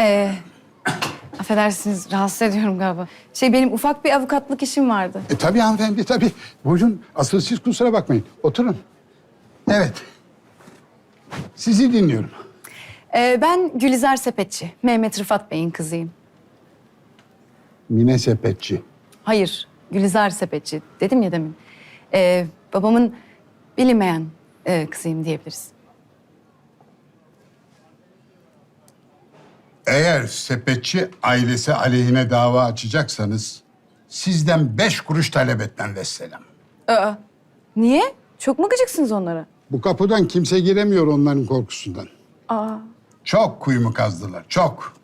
Ee, affedersiniz rahatsız ediyorum galiba. Şey benim ufak bir avukatlık işim vardı. E, tabii hanımefendi tabii. Buyurun asıl siz kusura bakmayın. Oturun. Evet. Sizi dinliyorum. Ee, ben Gülizar Sepetçi. Mehmet Rıfat Bey'in kızıyım. Mine Sepetçi. Hayır, Gülizar Sepetçi. Dedim ya demin. Ee, babamın bilinmeyen e, kızıyım diyebiliriz. Eğer sepetçi ailesi aleyhine dava açacaksanız sizden beş kuruş talep etmem vesselam. Aa, niye? Çok mu gıcıksınız onlara? Bu kapıdan kimse giremiyor onların korkusundan. Aa, Çok kuyumu kazdılar, çok.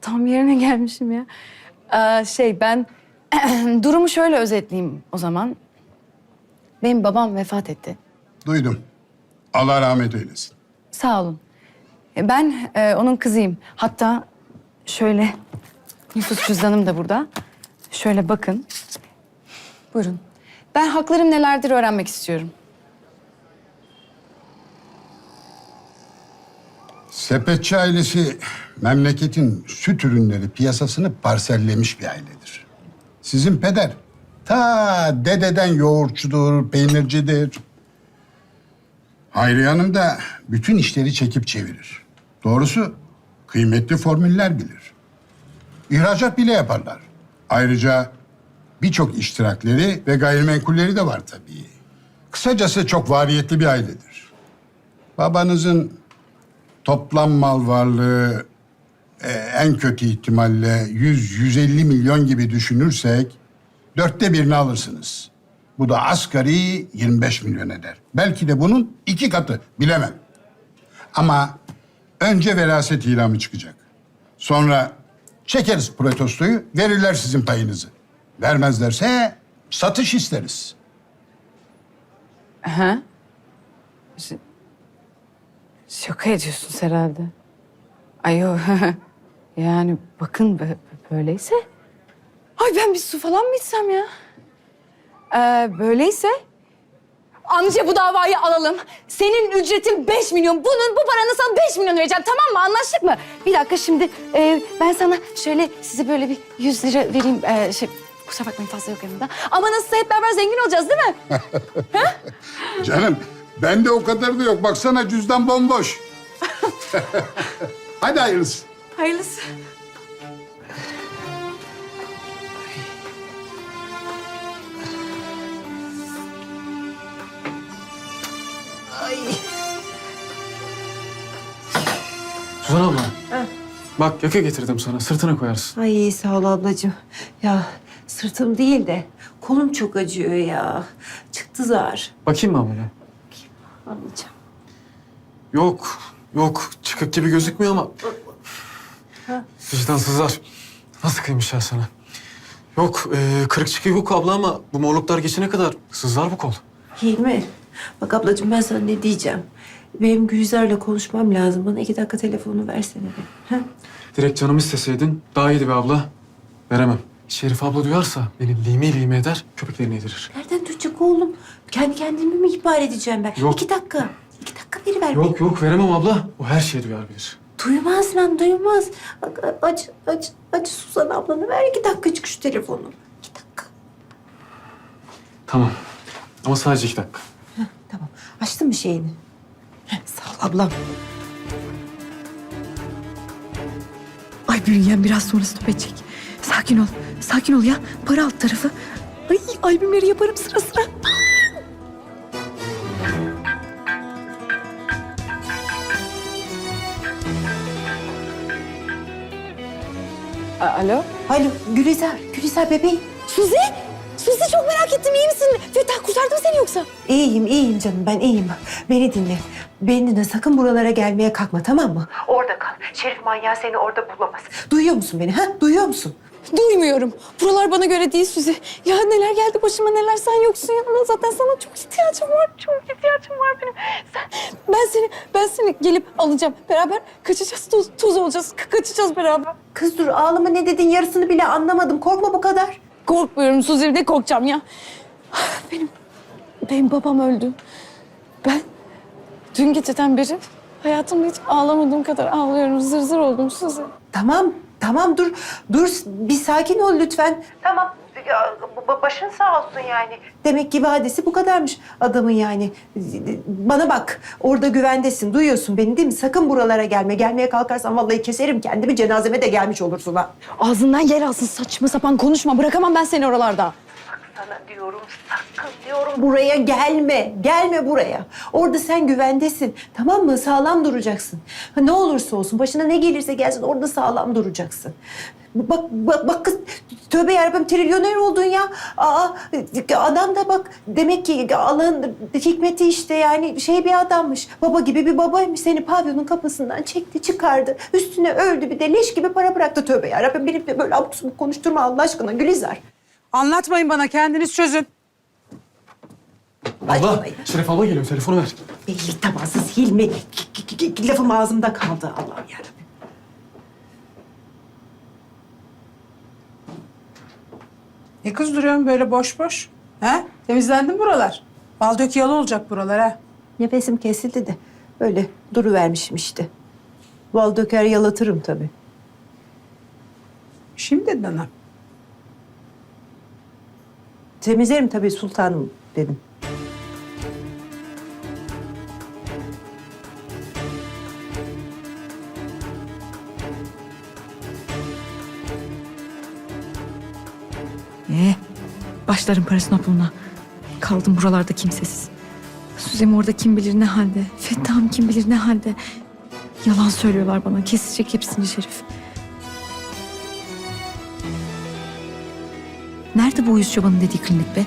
tam yerine gelmişim ya. Aa, şey ben durumu şöyle özetleyeyim o zaman. Benim babam vefat etti. Duydum. Allah rahmet eylesin. Sağ olun. E, Ben e, onun kızıyım. Hatta şöyle nüfus cüzdanım da burada. Şöyle bakın. Buyurun. Ben haklarım nelerdir öğrenmek istiyorum. Sepetçi ailesi memleketin süt ürünleri piyasasını parsellemiş bir ailedir. Sizin peder ta dededen yoğurtçudur, peynircidir. Hayriye Hanım da bütün işleri çekip çevirir. Doğrusu kıymetli formüller bilir. İhracat bile yaparlar. Ayrıca birçok iştirakleri ve gayrimenkulleri de var tabii. Kısacası çok variyetli bir ailedir. Babanızın toplam mal varlığı e, en kötü ihtimalle 100-150 milyon gibi düşünürsek dörtte birini alırsınız. Bu da asgari 25 milyon eder. Belki de bunun iki katı bilemem. Ama önce veraset ilamı çıkacak. Sonra çekeriz protestoyu, verirler sizin payınızı. Vermezlerse satış isteriz. Aha. Şaka ediyorsunuz herhalde. Ay yok. yani bakın bö- böyleyse. Ay ben bir su falan mı içsem ya? Ee, böyleyse amca bu davayı alalım. Senin ücretin 5 milyon. Bunun bu paranın sana 5 milyon vereceğim tamam mı? Anlaştık mı? Bir dakika şimdi e, ben sana şöyle size böyle bir 100 lira vereyim. E, şey, kusura bakmayın fazla yok yanımda. Ama nasılsa hep beraber zengin olacağız değil mi? Canım bende o kadar da yok. Baksana cüzdan bomboş. Hadi hayırlısı. Hayırlısı. Bak yakı getirdim sana. Sırtına koyarsın. Ay sağ ol ablacığım. Ya sırtım değil de kolum çok acıyor ya. Çıktı zar. Bakayım mı abla? Anlayacağım. Yok. Yok. Çıkık gibi gözükmüyor ama... Vicdansızlar. Nasıl kıymışlar sana? Yok. E, kırık çıkık yok abla ama bu morluklar geçene kadar sızlar bu kol. Hilmi, bak ablacığım ben sana ne diyeceğim. Benim Gülizar'la konuşmam lazım. Bana iki dakika telefonu versene bir. Ha? Direkt canım isteseydin daha iyiydi be abla. Veremem. Şerif abla duyarsa beni limi limi eder, köpeklerini yedirir. Nereden duyacak oğlum? Kendi kendimi mi ihbar edeceğim ben? Yok. İki dakika. İki dakika biri ver. Yok yok veremem abla. O her şeyi duyar bilir. Duymaz lan duymaz. Bak aç aç aç Suzan ablanı ver iki dakikacık şu telefonu. İki dakika. Tamam. Ama sadece iki dakika. Heh, tamam. Açtın mı şeyini? Ablam. Ay bünyen biraz sonra stop edecek. Sakin ol. Sakin ol ya. Para alt tarafı. Ay albümleri yaparım sıra sıra. A- Alo? Alo Gülizar, Gülizar bebeğim. Suzi! Suzi çok merak ettim. iyi misin? Fettah kurtardı mı seni yoksa? İyiyim, iyiyim canım ben iyiyim. Beni dinle. Beni dinle sakın buralara gelmeye kalkma tamam mı? Orada kal. Şerif manyağı seni orada bulamaz. Duyuyor musun beni ha? Duyuyor musun? Duymuyorum. Buralar bana göre değil Suzi. Ya neler geldi başıma neler sen yoksun yanımda. Zaten sana çok ihtiyacım var. Çok ihtiyacım var benim. Sen, ben seni ben seni gelip alacağım. Beraber kaçacağız. Toz, toz olacağız. Ka- kaçacağız beraber. Kız dur ağlama ne dedin yarısını bile anlamadım. Korkma bu kadar. Korkmuyorum Suzi. Ne korkacağım ya? Benim benim babam öldü. Ben dün geceden beri hayatımda hiç ağlamadığım kadar ağlıyorum. Zır zır oldum Suzi. Tamam, tamam dur. Dur bir sakin ol lütfen. Tamam. Ya, ba- Başın sağ olsun yani. Demek ki vadesi bu kadarmış adamın yani. Bana bak orada güvendesin duyuyorsun beni değil mi? Sakın buralara gelme. Gelmeye kalkarsan vallahi keserim kendimi cenazeme de gelmiş olursun ha. Ağzından yer alsın saçma sapan konuşma. Bırakamam ben seni oralarda. Sana diyorum sakın diyorum buraya gelme. Gelme buraya. Orada sen güvendesin. Tamam mı? Sağlam duracaksın. Ha, ne olursa olsun başına ne gelirse gelsin orada sağlam duracaksın. Bak bak, bak kız tövbe yarabbim trilyoner oldun ya. Aa, adam da bak demek ki Allah'ın hikmeti işte yani şey bir adammış. Baba gibi bir babaymış. Seni pavyonun kapısından çekti çıkardı. Üstüne öldü bir de leş gibi para bıraktı tövbe yarabbim. Benim de böyle abuk subuk konuşturma Allah aşkına Gülizar. Anlatmayın bana kendiniz çözün. Abla, ay. Şeref abla geliyor. Telefonu ver. Belli tabansız Hilmi. K- k- k- Lafım ağzımda kaldı Allah'ım yarabbim. Ne kız duruyorsun böyle boş boş? He? Temizlendi mi buralar? Bal dök yalı olacak buralar ha. Nefesim kesildi de böyle duruvermişim işte. Bal döker yalatırım tabii. Şimdi bana. Temizlerim tabii sultanım dedim. Ee, başlarım parasına puluna. Kaldım buralarda kimsesiz. Suzem orada kim bilir ne halde. Fettah'ım kim bilir ne halde. Yalan söylüyorlar bana. Kesecek hepsini Şerif. Nerede bu uyuz çobanın dediği klinik be?